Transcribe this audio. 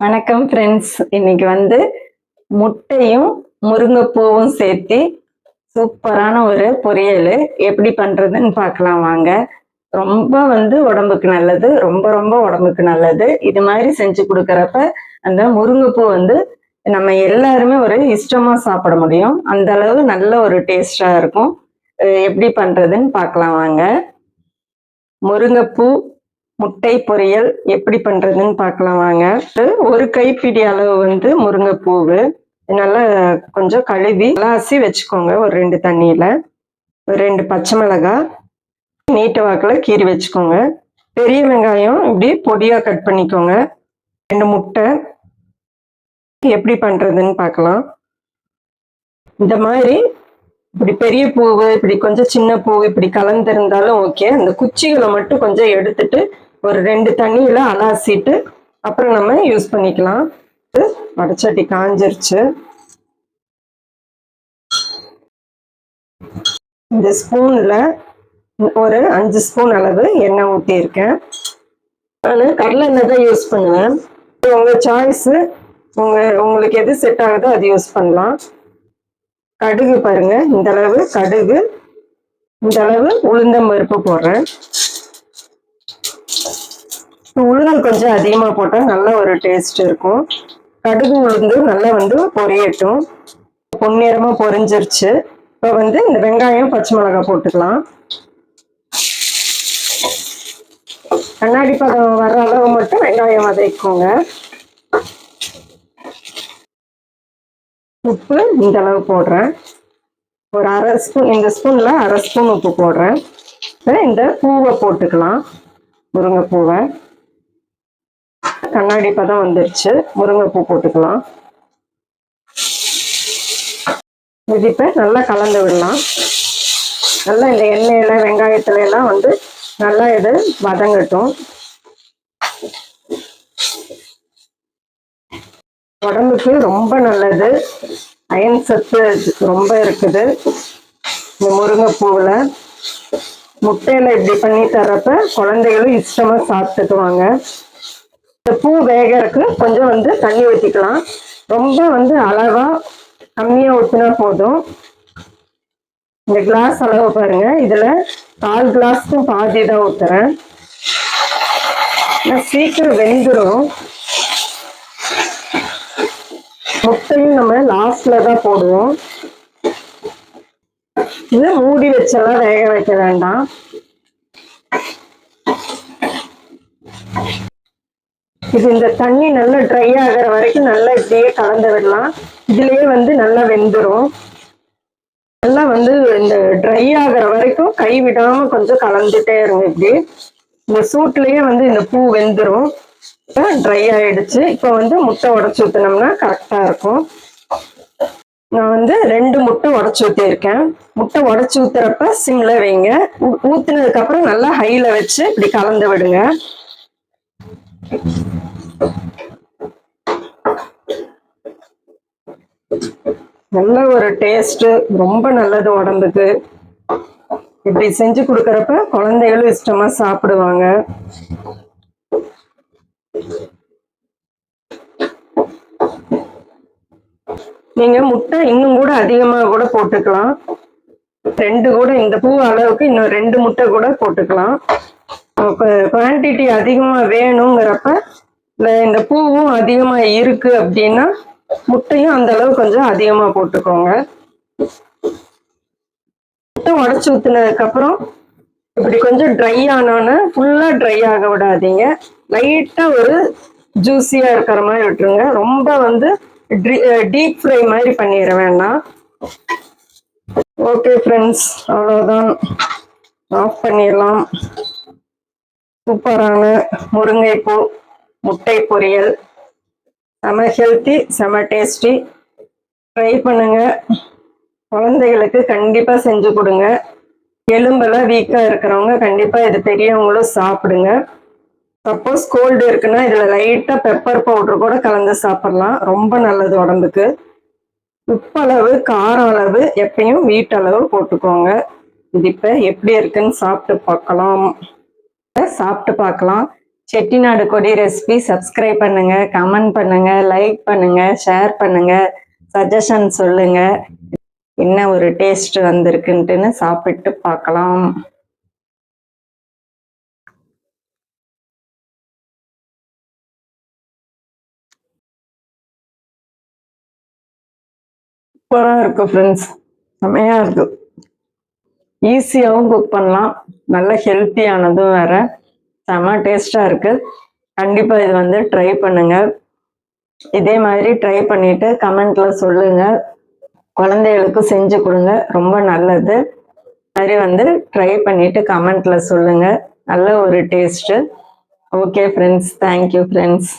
வணக்கம் ஃப்ரெண்ட்ஸ் இன்னைக்கு வந்து முட்டையும் முருங்கைப்பூவும் சேர்த்து சூப்பரான ஒரு பொரியல். எப்படி பண்ணுறதுன்னு பார்க்கலாம் வாங்க. ரொம்ப வந்து உடம்புக்கு நல்லது ரொம்ப ரொம்ப உடம்புக்கு நல்லது. இது மாதிரி செஞ்சு கொடுக்குறப்ப அந்த முருங்கைப்பூ வந்து நம்ம எல்லாருமே ஒரு இஷ்டமாக சாப்பிட முடியும். அந்த அளவு நல்ல ஒரு டேஸ்டாக இருக்கும். எப்படி பண்ணுறதுன்னு பார்க்கலாம் வாங்க. முருங்கைப்பூ முட்டை பொரியல் எப்படி பண்றதுன்னு பார்க்கலாம் வாங்க. ஒரு கைப்பிடி அளவு வந்து முருங்கைப்பூவு. நல்லா கொஞ்சம் கழுவி அலாசி வச்சுக்கோங்க ஒரு ரெண்டு தண்ணியில். ஒரு ரெண்டு பச்சை மிளகாய் நீட்டு வாக்கில் கீறி வச்சுக்கோங்க. பெரிய வெங்காயம் இப்படி பொடியாக கட் பண்ணிக்கோங்க. ரெண்டு முட்டை. எப்படி பண்ணுறதுன்னு பார்க்கலாம். இந்த மாதிரி இப்படி பெரிய பூவு இப்படி கொஞ்சம் சின்ன பூவு இப்படி கலந்துருந்தாலும் ஓகே. அந்த குச்சிகளை மட்டும் கொஞ்சம் எடுத்துட்டு ஒரு ரெண்டு தண்ணியில் அலாசிட்டு அப்புறம் நம்ம யூஸ் பண்ணிக்கலாம். வடச்சட்டி காஞ்சிருச்சு. இந்த ஸ்பூனில் ஒரு அஞ்சு ஸ்பூன் அளவு எண்ணெய் ஊற்றியிருக்கேன் நான் கடலை எண்ணெய் தான் யூஸ் பண்ணுவேன். உங்கள் சாய்ஸு உங்கள் உங்களுக்கு எது செட் ஆகுதோ அது யூஸ் பண்ணலாம். கடுகு பாருங்கள் இந்த அளவு கடுகு இந்த அளவு உளுந்தம் பருப்பு போடுறேன். உளுந்தல் கொஞ்சம் அதிகமா போட்டா நல்ல ஒரு டேஸ்ட் இருக்கும். கடுகு உளுந்து நல்லா வந்து பொரியட்டும். பொன்னிறமா பொரிஞ்சிருச்சு. இப்போ வந்து இந்த வெங்காயம் பச்சை மிளகாய் போட்டுக்கலாம். கண்ணாடி பதம் வர்ற அளவு மட்டும் வெங்காயம் வதக்கிக்கோங்க. உப்பு இந்த அளவு போடுறேன். ஒரு அரை ஸ்பூன் இந்த ஸ்பூன்ல அரை ஸ்பூன் உப்பு போடுறேன். இந்த பூவை போட்டுக்கலாம். முருங்கைப்பூவை. கண்ணாடி பதம் வந்துருச்சு. முருங்கைப்பூ போட்டுக்கலாம். மிதிப்பை நல்லா கலந்து விடலாம். நல்லா இந்த எண்ணெயில் வெங்காயத்துல எல்லாம் வந்து நல்லா இது வதங்கட்டும். உடம்புக்கு ரொம்ப நல்லது. அயன் சத்து ரொம்ப இருக்குது. இந்த முருங்கைப்பூவில். முட்டையில இப்படி பண்ணி தர்றப்ப குழந்தைகளும் இஷ்டமா சாப்பிட்டுக்குவாங்க. இந்த பூ வேகறதுக்கு கொஞ்சம் வந்து தண்ணி ஊற்றிக்கலாம் ரொம்ப வந்து அளவா கம்மியா ஊற்றினா போதும். இந்த கிளாஸ் அளவு பாருங்க. இதுல கால் கிளாஸ்க்கும் பாதி தான் ஊத்துறேன். நான் சீக்கிரம் வெந்துடும் முட்டையும் நம்ம லாஸ்ட்ல தான் போடுவோம். இது மூடி வச்செல்லாம் வேக வைக்க வேண்டாம். இது இந்த தண்ணி நல்லா ட்ரை ஆகிற வரைக்கும் நல்லா இப்படியே கலந்து விடலாம். இதுலயே வந்து நல்லா வெந்துடும் நல்லா வந்து இந்த ட்ரை ஆகிற வரைக்கும் கை விடாம கொஞ்சம் கலந்துட்டே இருங்க இப்படி. இந்த சூட்லயே வந்து இந்த பூ வெந்துடும் ட்ரை ஆயிடுச்சு. இப்போ வந்து முட்டை உடச்சு ஊற்றினோம்னா கரெக்டாக இருக்கும். நான் வந்து ரெண்டு முட்டை உடச்சி ஊற்றிருக்கேன் முட்டை உடச்சி ஊத்துறப்ப சிம்ல வைங்க. ஊ- நல்லா ஹையில் வச்சு இப்படி கலந்து விடுங்க. நல்ல ஒரு டேஸ்ட் ரொம்ப நல்லது உடம்புக்கு. இப்படி செஞ்சு கொடுக்குறப்ப குழந்தைகளும் இஷ்டமா சாப்பிடுவாங்க. நீங்க முட்டை இன்னும் கூட அதிகமாக கூட போட்டுக்கலாம். ரெண்டு கூட இந்த பூ அளவுக்கு இன்னும் ரெண்டு முட்டை கூட போட்டுக்கலாம். குவான்டிட்டி அதிகமாக வேணுங்கிறப்ப இல்ல இந்த பூவும் அதிகமாக இருக்கு அப்படின்னா முட்டையும் அந்த அளவு கொஞ்சம் அதிகமாக போட்டுக்கோங்க. முட்டை உடச்சி ஊற்றினதுக்கப்புறம் இப்படி கொஞ்சம் ட்ரை ஆனோன்னு ஃபுல்லாக ட்ரை ஆக விடாதீங்க. லைட்டாக ஒரு ஜூஸியாக இருக்கிற மாதிரி விட்டுருங்க. ரொம்ப வந்து டீப் ஃப்ரை uh, மாதிரி பண்ணிட வேண்டாம். ஓகே ஃப்ரெண்ட்ஸ் அவ்வளோதான் ஆஃப் பண்ணிடலாம். சூப்பரான முருங்கைப்பூ முட்டை பொரியல். செம ஹெல்த்தி செம டேஸ்டி ட்ரை பண்ணுங்க. குழந்தைகளுக்கு கண்டிப்பாக செஞ்சு கொடுங்க. எலும்பெல்லாம் வீக்காக இருக்கிறவங்க கண்டிப்பாக இது பெரியவங்களும் சாப்பிடுங்க. சப்போஸ் கோல்டு இருக்குன்னா இதில் லைட்டாக பெப்பர் பவுடர் கூட கலந்து சாப்பிட்லாம். ரொம்ப நல்லது உடம்புக்கு. உப்பளவு காரம் அளவு எப்பயும் வீட்டளவு போட்டுக்கோங்க. இது இப்போ எப்படி இருக்குன்னு சாப்பிட்டு பார்க்கலாம். சாப்பிட்டு பார்க்கலாம். செட்டிநாடு கொடி ரெசிபி சப்ஸ்கிரைப் பண்ணுங்க கமெண்ட் பண்ணுங்க லைக் பண்ணுங்க ஷேர் பண்ணுங்க சஜஷன் சொல்லுங்க. என்ன ஒரு டேஸ்ட் வந்திருக்குன்ட்டுன்னு சாப்பிட்டு பார்க்கலாம். சூப்பராக இருக்கும் ஃப்ரெண்ட்ஸ் செம்மையாக இருக்கு. ஈஸியாகவும் குக் பண்ணலாம். நல்ல ஹெல்த்தியானதும் வேறு. செம்ம டேஸ்டாக இருக்குது கண்டிப்பாக இது வந்து ட்ரை பண்ணுங்கள் இதே மாதிரி ட்ரை பண்ணிவிட்டு கமெண்டில் சொல்லுங்கள் குழந்தைகளுக்கு செஞ்சு கொடுங்க. ரொம்ப நல்லது. மாதிரி வந்து ட்ரை பண்ணிவிட்டு கமெண்டில் சொல்லுங்கள் நல்ல ஒரு taste okay friends thank you friends